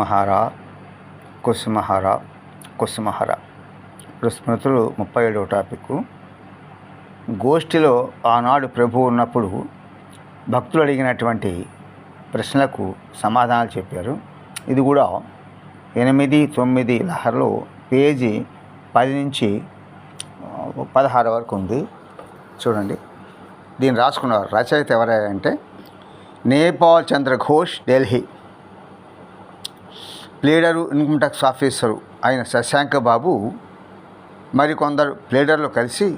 మహారా కుసుమహార కుసుమహర. ఇప్పుడు స్మృతులు ముప్పై ఏడవ టాపిక్ గోష్ఠిలో ఆనాడు ప్రభు ఉన్నప్పుడు భక్తులు అడిగినటువంటి ప్రశ్నలకు సమాధానాలు చెప్పారు. ఇది కూడా ఎనిమిది తొమ్మిది లహర్లో పేజీ పది నుంచి పదహారు వరకు ఉంది. చూడండి. దీన్ని రాసుకున్నారు. రచయిత ఎవరంటే Nepal Chandra Ghosh Delhi. Pleader income tax officer అయిన శశాంక బాబు మరికొందరు ప్లేడర్లు కలిసి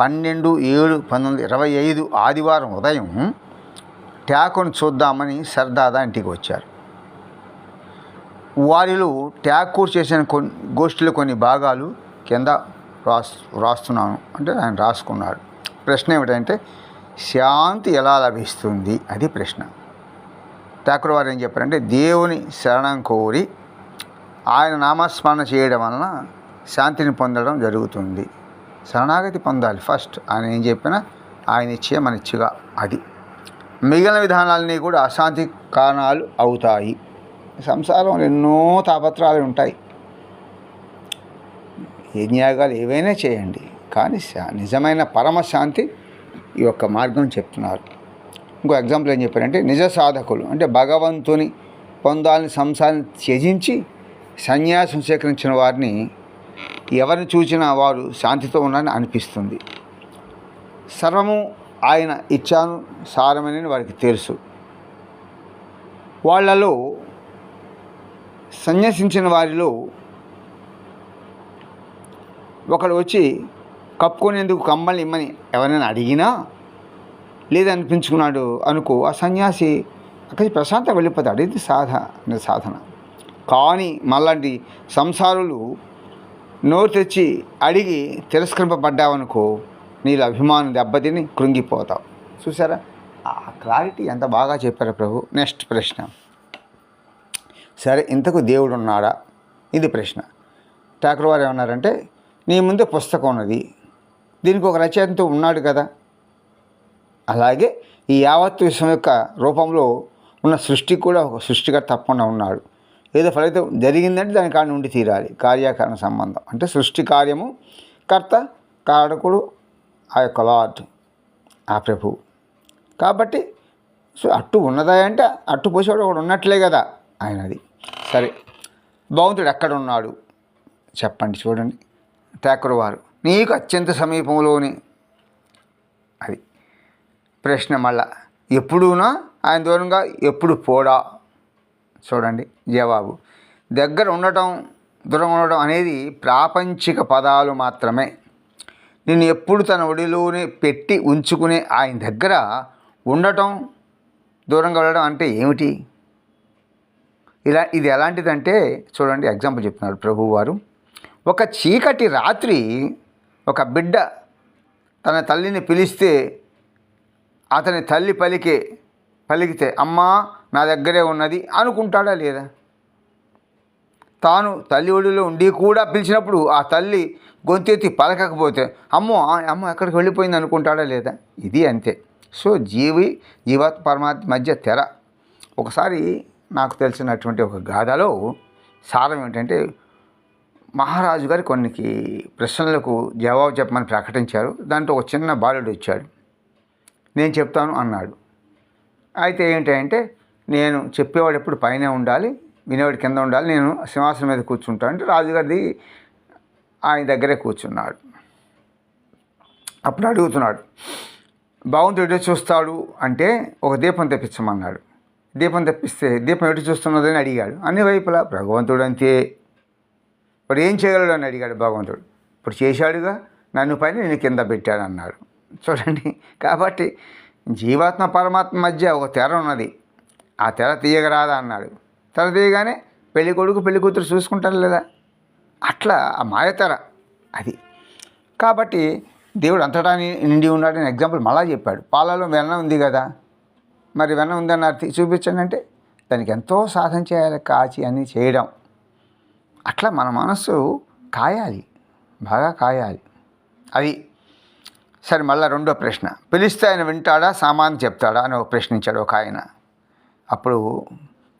పన్నెండు ఏడు పంతొమ్మిది ఇరవై ఐదు ఆదివారం ఉదయం ట్యాకును చూద్దామని సర్దాదా ఇంటికి వచ్చారు. వారిలో ట్యాకూర్ చేసిన కొన్ని గోష్ఠిలో కొన్ని భాగాలు కింద రాస్ రాస్తున్నాను అంటే ఆయన రాసుకున్నాడు. ప్రశ్న ఏమిటంటే శాంతి ఎలా లభిస్తుంది? అది ప్రశ్న. ఠాకూర్ వారు ఏం చెప్పారంటే దేవుని శరణం కోరి ఆయన నామస్మరణ చేయడం వలన శాంతిని పొందడం జరుగుతుంది. శరణాగతి పొందాలి. ఫస్ట్ ఆయన ఏం చెప్పినా ఆయన ఇచ్చే మన ఇచ్చుగా అది. మిగిలిన విధానాలన్నీ కూడా అశాంతి కారణాలు అవుతాయి. సంసారంలో ఎన్నో తాపత్రాలు ఉంటాయి. యజ్ఞాగాలు ఏవైనా చేయండి. కానీ శా- నిజమైన పరమశాంతి ఈ యొక్క మార్గం చెప్తున్నారు. ఇంకో ఎగ్జాంపుల్ ఏం చెప్పారంటే నిజ సాధకులు అంటే భగవంతుని పొందాలని సంసారాన్ని త్యజించి సన్యాసం స్వీకరించిన వారిని ఎవరిని చూసినా వారు శాంతితో ఉన్నారని అనిపిస్తుంది. సర్వము ఆయన ఇచ్చాను సారమని వారికి తెలుసు. వాళ్ళలో సన్యసించిన వారిలో ఒకడు వచ్చి కప్పుకునేందుకు కమ్మల్ని ఇమ్మని ఎవరైనా అడిగినా లేదనిపించుకున్నాడు అనుకో ఆ సన్యాసి అక్కడికి ప్రశాంతంగా వెళ్ళిపోతాడు. ఇది సాధన సాధన. కానీ మళ్ళంటి సంసారులు నోరు తెచ్చి అడిగి తిరస్కరింపబడ్డావనుకో నీళ్ళ అభిమానం దెబ్బతిని కృంగిపోతావు. చూసారా ఆ క్లారిటీ ఎంత బాగా చెప్పారు ప్రభు. నెక్స్ట్ ప్రశ్న. సరే ఇంతకు దేవుడు ఉన్నాడా ఇది ప్రశ్న. ఠాకూర్ వారు ఏమన్నారంటే నీ ముందు పుస్తకం ఉన్నది. దీనికి ఒక రచయిత ఉన్నాడు కదా. అలాగే ఈ యావత్ విశ్వం యొక్క రూపంలో ఉన్న సృష్టి కూడా ఒక సృష్టిగా తప్పకుండా ఉన్నాడు. ఏదో ఫలితం జరిగిందంటే దాని కాడ ఉండి తీరాలి. కార్యకారణ సంబంధం. అంటే సృష్టి కార్యము కర్త కారకుడు ఆ యొక్క లార్డ్ ఆ ప్రభు. కాబట్టి సో అట్టు ఉన్నదా అంటే అట్టు పోసేవాడు ఒకడు ఉన్నట్లే కదా ఆయనది. సరే భగవంతుడు ఎక్కడ ఉన్నాడు చెప్పండి చూడండి. ఠాకూర్ వారు నీకు అత్యంత సమీపంలోని అది ప్రశ్న మళ్ళా ఎప్పుడూనా? ఆయన దూరంగా ఎప్పుడు పోడా? చూడండి జవాబు. దగ్గర ఉండటం దూరం ఉండటం అనేది ప్రాపంచిక పదాలు మాత్రమే. నేను ఎప్పుడు తన ఒడిలోనే పెట్టి ఉంచుకునే ఆయన దగ్గర ఉండటం దూరంగా వెళ్ళడం అంటే ఏమిటి? ఇలా ఇది ఎలాంటిదంటే చూడండి ఎగ్జాంపుల్ చెప్తున్నారు ప్రభువు వారు ఒక చీకటి రాత్రి ఒక బిడ్డ తన తల్లిని పిలిస్తే అతని తల్లి పలికే పలికితే అమ్మా నా దగ్గరే ఉన్నది అనుకుంటాడా లేదా? తాను తల్లి ఒడిలో ఉండి కూడా పిలిచినప్పుడు ఆ తల్లి గొంతెత్తి పలకకపోతే అమ్మో ఆ అమ్మ ఎక్కడికి వెళ్ళిపోయింది అనుకుంటాడా లేదా? ఇది అంతే. సో జీవి జీవాత్మ పరమాత్మ మధ్య తెర. ఒకసారి నాకు తెలిసినటువంటి ఒక గాథలో సారం ఏంటంటే మహారాజు గారు కొన్ని ప్రశ్నలకు జవాబు చెప్పమని ప్రకటించారు. దాంట్లో ఒక చిన్న బాలుడు వచ్చాడు. నేను చెప్తాను అన్నాడు. అయితే ఏంటంటే నేను చెప్పేవాడు ఎప్పుడు పైన ఉండాలి వినేవాడు కింద ఉండాలి నేను సింహాసనం మీద కూర్చుంటాను అంటే రాజుగారిది ఆయన దగ్గరే కూర్చున్నాడు. అప్పుడు అడుగుతున్నాడు భగవంతుడు ఎటు చూస్తాడు? అంటే ఒక దీపం తెప్పించమన్నాడు. దీపం తెప్పిస్తే దీపం ఎటు చూస్తున్నదని అడిగాడు. అన్ని వైపులా భగవంతుడు అంతే. ఇప్పుడు ఏం చేయగలడు? అని అడిగాడు భగవంతుడు. ఇప్పుడు చేశాడుగా నన్ను పైన నేను కింద పెట్టాడు అన్నాడు. చూడండి కాబట్టి జీవాత్మ పరమాత్మ మధ్య ఒక తెర ఉన్నది. ఆ తెర తీయగరాదా అన్నాడు. తెర తీయగానే పెళ్ళి కొడుకు పెళ్ళి కూతురు చూసుకుంటారు లేదా? అట్లా ఆ మాయతెర అది. కాబట్టి దేవుడు అంతటా నిండి ఉన్నాడని ఎగ్జాంపుల్ మళ్ళా చెప్పాడు. పాలలో వెన్న ఉంది కదా. మరి వెన్న ఉందన్నారు తీ- చూపించండి అంటే దానికి ఎంతో సాధన చేయాలి కాచి అని చేయడం. అట్లా మన మనస్సు కాయాలి బాగా కాయాలి. అది సరే మళ్ళీ రెండో ప్రశ్న. పిలిస్తే ఆయన వింటాడా? సామాన్ చెప్తాడా? అని ఒక ప్రశ్నించాడు ఒక ఆయన. అప్పుడు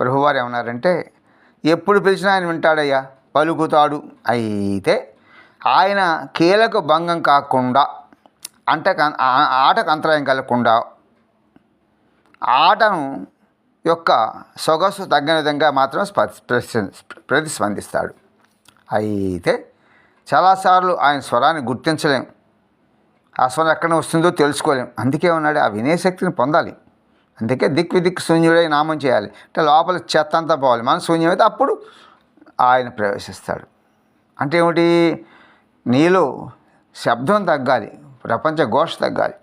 ప్రభువారు ఏమన్నారంటే ఎప్పుడు పిలిచినా ఆయన వింటాడయ్యా పలుకుతాడు. అయితే ఆయన కీలక భంగం కాకుండా అంట ఆటకు అంతరాయం కలగకుండా ఆటను యొక్క సొగసు తగ్గిన విధంగా మాత్రం స్ప- ప్రతిస్పందిస్తాడు. అయితే చాలాసార్లు ఆయన స్వరాన్ని గుర్తించలేం. ఆ స్వరం ఎక్కడ వస్తుందో తెలుసుకోలేం. అందుకే ఉన్నాడు ఆ వినయశక్తిని పొందాలి. అందుకే దిక్ విదిక్ శూన్యుడై నామం చేయాలి. అంటే లోపల చెత్త అంతా పోవాలి. మన శూన్యమైతే అప్పుడు ఆయన ప్రవేశిస్తాడు. అంటే ఏమిటి? నీలో శబ్దం తగ్గాలి. ప్రపంచ ఘోష తగ్గాలి.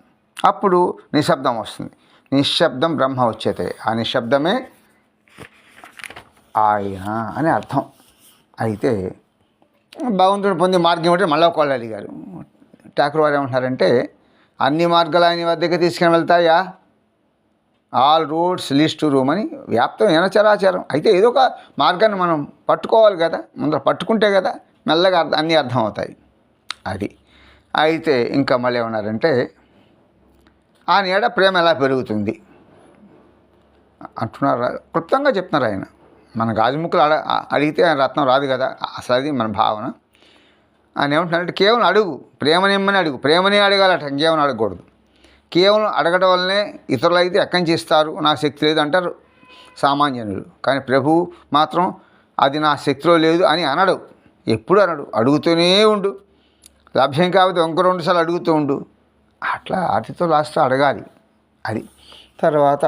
అప్పుడు నిశ్శబ్దం వస్తుంది. నిశ్శబ్దం బ్రహ్మ వచ్చేతే ఆ నిశ్శబ్దమే ఆయన అని అర్థం. అయితే భగవంతుడు పొందే మార్గం ఏమిటంటే మళ్ళీ ఒకళ్ళు అడిగారు. ఠాకూర్ వారు ఏమంటున్నారంటే అన్ని మార్గాలు ఆయన వద్దకే తీసుకుని వెళ్తాయా? ఆల్ రూట్స్ లీస్ట్ రూమ్ అని వ్యాప్తం ఎనచరాచారం అయితే ఏదో ఒక మార్గాన్ని మనం పట్టుకోవాలి కదా ముందర పట్టుకుంటే కదా మెల్లగా అర్థం అన్నీ అర్థం అవుతాయి అది. అయితే ఇంకా మళ్ళీ ఏమన్నారంటే ఆ నీడ ప్రేమ ఎలా పెరుగుతుంది? అంటున్నారు. క్లుప్తంగా చెప్తున్నారు ఆయన. మన గాజుముక్కలు అడ అడిగితే ఆయన రత్నం రాదు కదా అసలు అది మన భావన. ఆయన ఏమంటున్నారంటే కేవలం అడుగు ప్రేమనిమ్మని అడుగు ప్రేమనే అడగాలట ఇంకేమని అడగకూడదు. కేవలం అడగడం వల్లనే ఇతరులు అయితే ఎక్కడి నుంచి ఇస్తారు నా శక్తి లేదు అంటారు సామాన్యులు. కానీ ప్రభు మాత్రం అది నా శక్తిలో లేదు అని అనడు. ఎప్పుడు అనడు. అడుగుతూనే ఉండు. లభ్యం కాకపోతే ఇంకో రెండు సార్లు అడుగుతూ ఉండు. అట్లా ఆటితో లాస్ట్ అడగాలి. అది. తర్వాత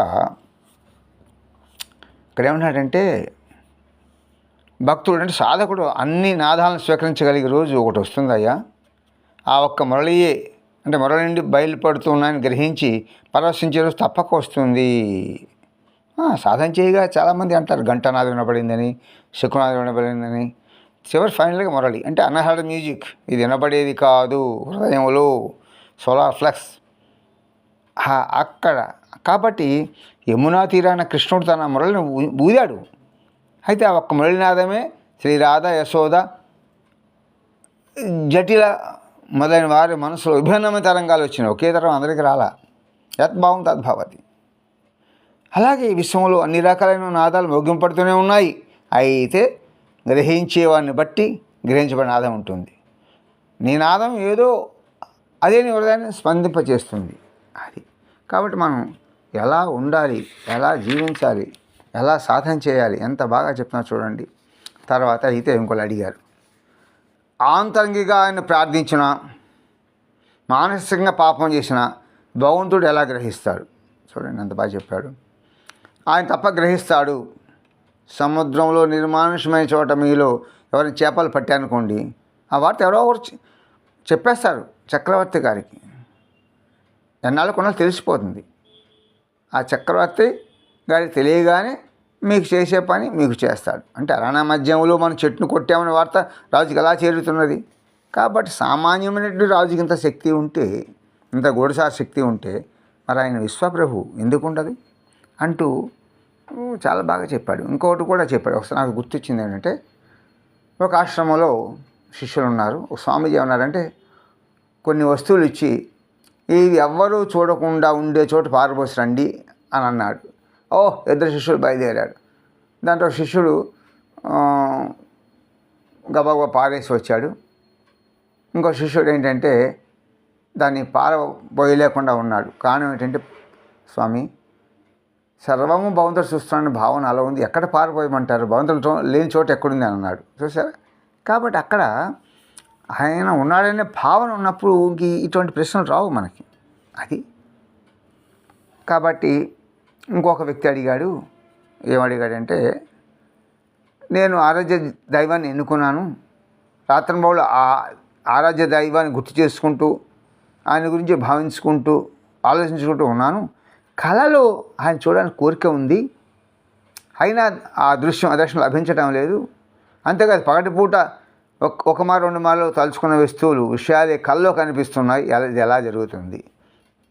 ఇక్కడ ఏమన్నాడంటే భక్తుడు అంటే సాధకుడు అన్ని నాదాలను స్వీకరించగలిగే రోజు ఒకటి వస్తుందయ్యా. ఆ ఒక్క మురళియే అంటే మరో నుండి బయలుపడుతున్నాయని గ్రహించి పరవశించే రోజు తప్పక వస్తుంది. సాధన చేయగా చాలామంది అంటారు ఘంటనాదం వినపడిందని శకునాదం వినపడిందని చివరి ఫైనల్గా మురళి అంటే అన్హర్డ్ మ్యూజిక్ ఇది వినబడేది కాదు హృదయంలో సోలార్ ఫ్లక్స్. అక్కడ. కాబట్టి యమునా తీరాన కృష్ణుడు తన మురళిని ఊదాడు. అయితే ఆ ఒక్క మురళినాదమే శ్రీ రాధ యశోద జటిల మొదలైన వారి మనసులో విభిన్నమైన తరంగాలు వచ్చినాయి. ఒకే తరం అందరికీ రాలా. యద్భావం తద్భావతి. అలాగే ఈ విశ్వంలో అన్ని రకాలైన నాదాలు మోగింపడుతూనే ఉన్నాయి. అయితే గ్రహించేవాడిని బట్టి గ్రహించబడిన నాదం ఉంటుంది. నీ నాదం ఏదో అదే నీ హృదయాన్ని స్పందింపచేస్తుంది. అది. కాబట్టి మనం ఎలా ఉండాలి? ఎలా జీవించాలి? ఎలా సాధన చేయాలి? ఎంత బాగా చెప్తున్నా చూడండి. తర్వాత అయితే ఇంకోళ్ళు అడిగారు. ఆంతరంగిగా ఆయన ప్రార్థించిన మానసికంగా పాపం చేసిన భగవంతుడు ఎలా గ్రహిస్తాడు? చూడండి ఎంత బాగా చెప్పాడు. ఆయన తప్ప గ్రహిస్తాడు. సముద్రంలో నిర్మానుషమైన చోట మీలో ఎవరిని చేపలు పట్టానుకోండి ఆ వార్త ఎవరో ఒకరు చెప్పేస్తారు చక్రవర్తి గారికి. ఎన్నాళ్ళు కొన్నాళ్ళు తెలిసిపోతుంది. ఆ చక్రవర్తి గారికి తెలియగానే మీకు చేసే పని మీకు చేస్తాడు. అంటే అరణా మధ్యంలో మనం చెట్టును కొట్టామనే వార్త రాజుకి ఎలా చేరుతున్నది? కాబట్టి సామాన్యమైనటువంటి రాజుకి ఇంత శక్తి ఉంటే ఇంత గూఢసార శక్తి ఉంటే మరి ఆయన విశ్వప్రభు ఎందుకు ఉండదు? అంటూ చాలా బాగా చెప్పాడు. ఇంకొకటి కూడా చెప్పాడు. ఒకసారి నాకు గుర్తొచ్చింది ఏంటంటే ఒక ఆశ్రమంలో శిష్యులు ఉన్నారు. ఒక స్వామీజీ ఉన్నారంటే కొన్ని వస్తువులు ఇచ్చి ఇవి ఎవ్వరూ చూడకుండా ఉండే చోట పారబోసి రండి అని అన్నాడు. ఓ ఇద్దరు శిష్యులు బయలుదేరాడు దాంట్లో శిష్యుడు ఆ, గబగబా పారేసి వచ్చాడు. ఇంకో శిష్యుడు ఏంటంటే దాన్ని పారబోయలేకుండా ఉన్నాడు. కారణం ఏంటంటే స్వామి సర్వము భవంతుడు చూస్తున్నాడని భావన అలా ఉంది. ఎక్కడ పారిపోయమంటారు భగవంతుడు చో- లేని చోట ఎక్కడుంది అని అన్నాడు. చూసారా? కాబట్టి అక్కడ ఆయన ఉన్నాడనే భావన ఉన్నప్పుడు ఇంక ఇటువంటి ప్రశ్నలు రావు మనకి. అది. కాబట్టి ఇంకొక వ్యక్తి అడిగాడు ఏమడిగాడంటే నేను ఆరాధ్య దైవాన్ని ఎన్నుకున్నాను. రాత్రింబౌళ్ళు ఆ ఆరాధ్య దైవాన్ని గుర్తు చేసుకుంటూ ఆయన గురించి భావించుకుంటూ ఆలోచించుకుంటూ ఉన్నాను. కళలో ఆయన చూడడానికి కోరిక ఉంది. అయినా ఆ దృశ్యం ఆ దర్శనం లభించడం లేదు. అంతేకాదు పగటిపూట ఒక ఒక మారు రెండు మార్లు తలుచుకున్న వస్తువులు విషయాలే కల్లో కనిపిస్తున్నాయి. ఎలా ఇది ఎలా జరుగుతుంది?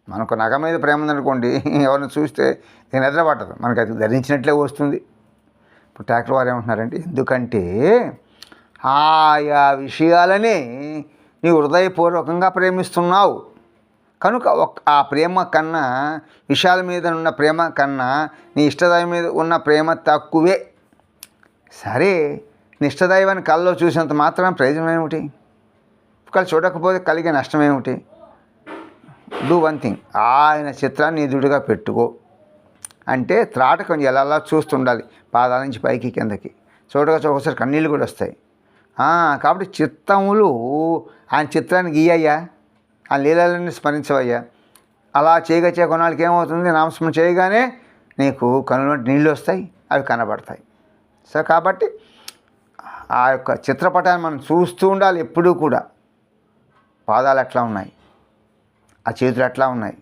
మనకు నగ మీద ప్రేమ ఉందనుకోండి ఎవరిని చూస్తే నేను నిద్ర పట్టదు. మనకి అది ధరించినట్లే వస్తుంది. ఇప్పుడు ట్యాక్టర్ వారు ఏమంటున్నారంటే ఎందుకంటే ఆయా విషయాలని నీ హృదయపూర్వకంగా ప్రేమిస్తున్నావు. కనుక ఒక ఆ ప్రేమ కన్నా విషయాల మీద ఉన్న ప్రేమ కన్నా నీ ఇష్టదైవం మీద ఉన్న ప్రేమ తక్కువే. సరే నీ ఇష్టదైవాన్ని కళ్ళలో చూసినంత మాత్రం ప్రయోజనం ఏమిటి? కళ్ళు చూడకపోతే కలిగే నష్టం ఏమిటి? డూ వన్ థింగ్ ఆయన చిత్రాన్ని ఎదుడుగా పెట్టుకో. అంటే త్రాటకం ఎలా చూస్తుండాలి. పాదాల నుంచి పైకి కిందకి. చూడగా ఒకసారి కన్నీళ్ళు కూడా వస్తాయి. కాబట్టి చిత్తములు ఆయన చిత్రాన్ని గీయ్యా ఆ లీలలన్నీ స్మరించవయ్యా. అలా చేయగా చేయ కొన్నాళ్ళకి ఏమవుతుంది? నామస్మరణ చేయగానే నీకు కనుల నీళ్ళు వస్తాయి. అవి కనబడతాయి. సో కాబట్టి ఆ యొక్క చిత్రపటాన్ని మనం చూస్తూ ఉండాలి ఎప్పుడూ కూడా. పాదాలు ఎట్లా ఉన్నాయి? ఆ చేతులు ఎట్లా ఉన్నాయి.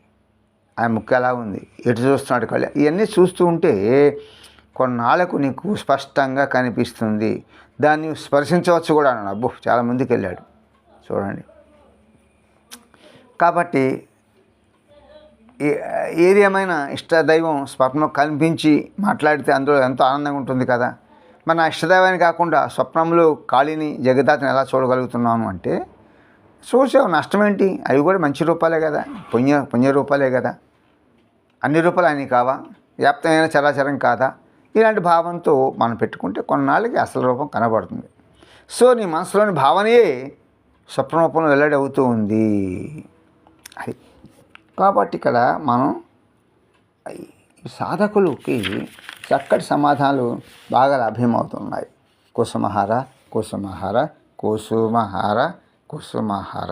ఆ ముక్క ఎలా ఉంది. ఎటు చూస్తున్నాడు కళ్ళు? ఇవన్నీ చూస్తూ ఉంటే కొన్నాళ్ళకు నీకు స్పష్టంగా కనిపిస్తుంది. దాన్ని స్పర్శించవచ్చు కూడా అన్నాడు. అబ్బో చాలా ముందుకు వెళ్ళాడు చూడండి. కాబట్టి ఏ- ఏది ఏమైనా ఇష్టదైవం స్వప్నం కనిపించి మాట్లాడితే అందులో ఎంతో ఆనందంగా ఉంటుంది కదా. మన ఇష్టదైవాన్ని కాకుండా స్వప్నంలో కాళీని జగదాతని ఎలా చూడగలుగుతున్నాను అంటే చూసావు నష్టం ఏంటి అవి కూడా మంచి రూపాలే కదా. పుణ్య పుణ్య రూపాలే కదా. అన్ని రూపాయలు ఆయన కావా? వ్యాప్తమైన చరాచరం కాదా? ఇలాంటి భావంతో మనం పెట్టుకుంటే కొన్నాళ్ళకి అసలు రూపం కనబడుతుంది. సో నీ మనసులోని భావనే స్వప్న రూపంలో వెల్లడి అవుతూ ఉంది. అది. కాబట్టి ఇక్కడ మనం సాధకులకి చక్కటి సమాధానాలు బాగా లభ్యమవుతున్నాయి. కుసుమహార కుసుమహార కుసుమహార కుసుమహార